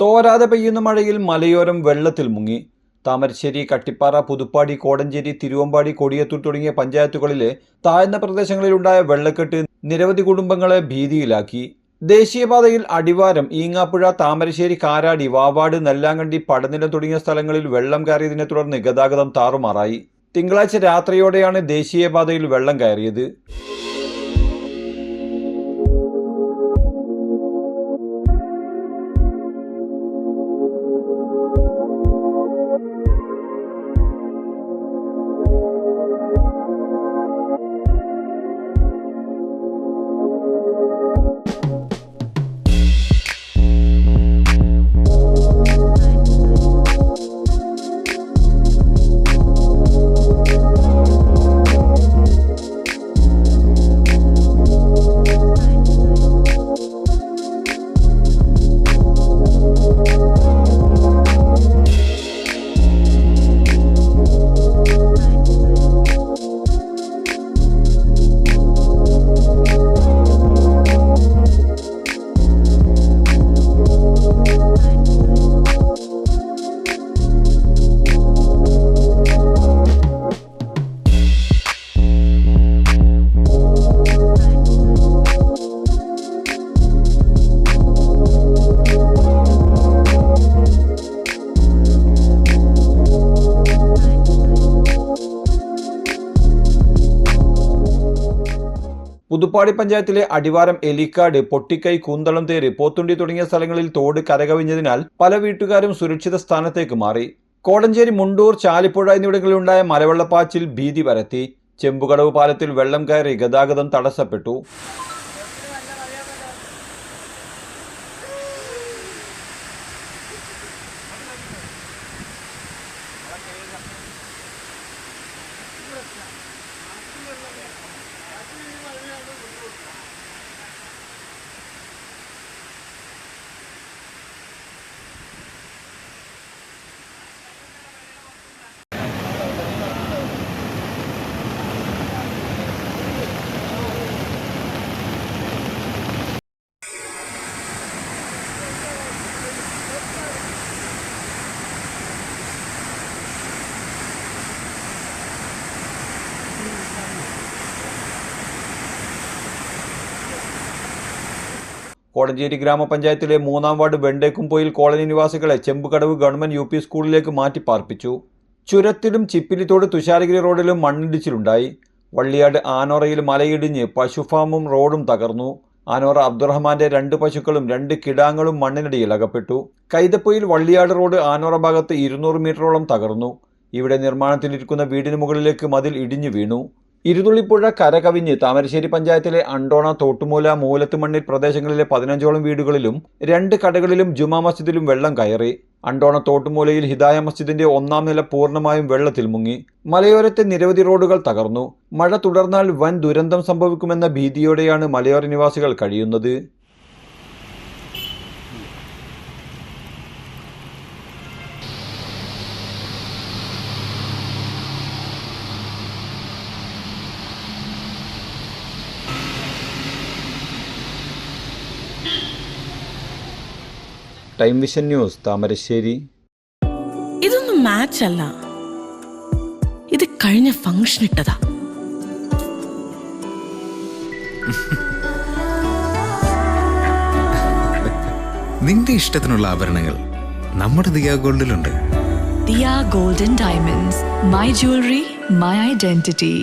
തോരാതെ പെയ്യുന്ന മഴയിൽ മലയോരം വെള്ളത്തിൽ മുങ്ങി. താമരശ്ശേരി കട്ടിപ്പാറ പുതുപ്പാടി കോടഞ്ചേരി തിരുവമ്പാടി കൊടിയത്തൂർ തുടങ്ങിയ പഞ്ചായത്തുകളിലെ താഴ്ന്ന പ്രദേശങ്ങളിലുണ്ടായ വെള്ളക്കെട്ട് നിരവധി കുടുംബങ്ങളെ ഭീതിയിലാക്കി. ദേശീയപാതയിൽ അടിവാരം ഈങ്ങാപ്പുഴ താമരശ്ശേരി കാരാടി വാവാട് നെല്ലാങ്കണ്ടി പടനിലം തുടങ്ങിയ സ്ഥലങ്ങളിൽ വെള്ളം കയറിയതിനെ തുടർന്ന് ഗതാഗതം താറുമാറായി. തിങ്കളാഴ്ച രാത്രിയോടെയാണ് ദേശീയപാതയിൽ വെള്ളം കയറിയത്. പുതുപ്പാടി പഞ്ചായത്തിലെ അടിവാരം എലിക്കാട് പൊട്ടിക്കൈ കൂന്തളം തേര് പോത്തുണ്ടി തുടങ്ങിയ സ്ഥലങ്ങളിൽ തോട് കരകവിഞ്ഞതിനാൽ പല വീട്ടുകാരും സുരക്ഷിത സ്ഥാനത്തേക്ക് മാറി. കോടഞ്ചേരി മുണ്ടൂർ ചാലിപ്പുഴ എന്നിവിടങ്ങളിലുണ്ടായ മലവെള്ളപ്പാച്ചിൽ ഭീതി പരത്തി. ചെമ്പുകടവ് പാലത്തിൽ വെള്ളം കയറി ഗതാഗതം തടസ്സപ്പെട്ടു. 这我方人不住 കോടഞ്ചേരി ഗ്രാമപഞ്ചായത്തിലെ മൂന്നാം വാർഡ് വെണ്ടേക്കുംപോയിൽ കോളനി നിവാസികളെ ചെമ്പുകടവ് ഗവൺമെന്റ് യു പി സ്കൂളിലേക്ക് മാറ്റി പാർപ്പിച്ചു. ചുരത്തിലും ചിപ്പിലിത്തോട് തുഷാരഗിരി റോഡിലും മണ്ണിടിച്ചിലുണ്ടായി. വള്ളിയാട് ആനോറയിൽ മലയിടിഞ്ഞ് പശുഫാമും റോഡും തകർന്നു. ആനോറ അബ്ദുറഹ്മാന്റെ രണ്ട് പശുക്കളും രണ്ട് കിടാങ്ങളും മണ്ണിനടിയിൽ അകപ്പെട്ടു. കൈതപ്പൊയിൽ വള്ളിയാട് റോഡ് ആനോറ ഭാഗത്ത് ഇരുന്നൂറ് മീറ്ററോളം തകർന്നു. ഇവിടെ നിർമ്മാണത്തിലിരിക്കുന്ന വീടിന് മുകളിലേക്ക് മതിൽ ഇടിഞ്ഞു വീണു. ഇരുതുള്ളിപ്പുഴ കരകവിഞ്ഞ് താമരശ്ശേരി പഞ്ചായത്തിലെ അണ്ടോണ തോട്ടുമൂല മൂലത്തുമണ്ണിൽ പ്രദേശങ്ങളിലെ പതിനഞ്ചോളം വീടുകളിലും രണ്ട് കടകളിലും ജുമാ മസ്ജിദിലും വെള്ളം കയറി. അണ്ടോണ തോട്ടുമൂലയിൽ ഹിദായ മസ്ജിദിന്റെ ഒന്നാം നില പൂർണമായും വെള്ളത്തിൽ മുങ്ങി. മലയോരത്തെ നിരവധി റോഡുകൾ തകർന്നു. മഴ തുടർന്നാൽ വൻ ദുരന്തം സംഭവിക്കുമെന്ന ഭീതിയോടെയാണ് മലയോര നിവാസികൾ കഴിയുന്നത്. Time vision news Thamarassery. ഇതൊന്നും മാച്ച് അല്ല. ഇത് കഴിഞ്ഞ ഫംഗ്ഷൻ ഇട്ടതാ. നിന്റെ ഇഷ്ടത്തിനുള്ള ആഭരണങ്ങൾ നമ്മുടെ Diya ഗോൾഡിലുണ്ട്. Diya golden diamonds my jewellery my identity.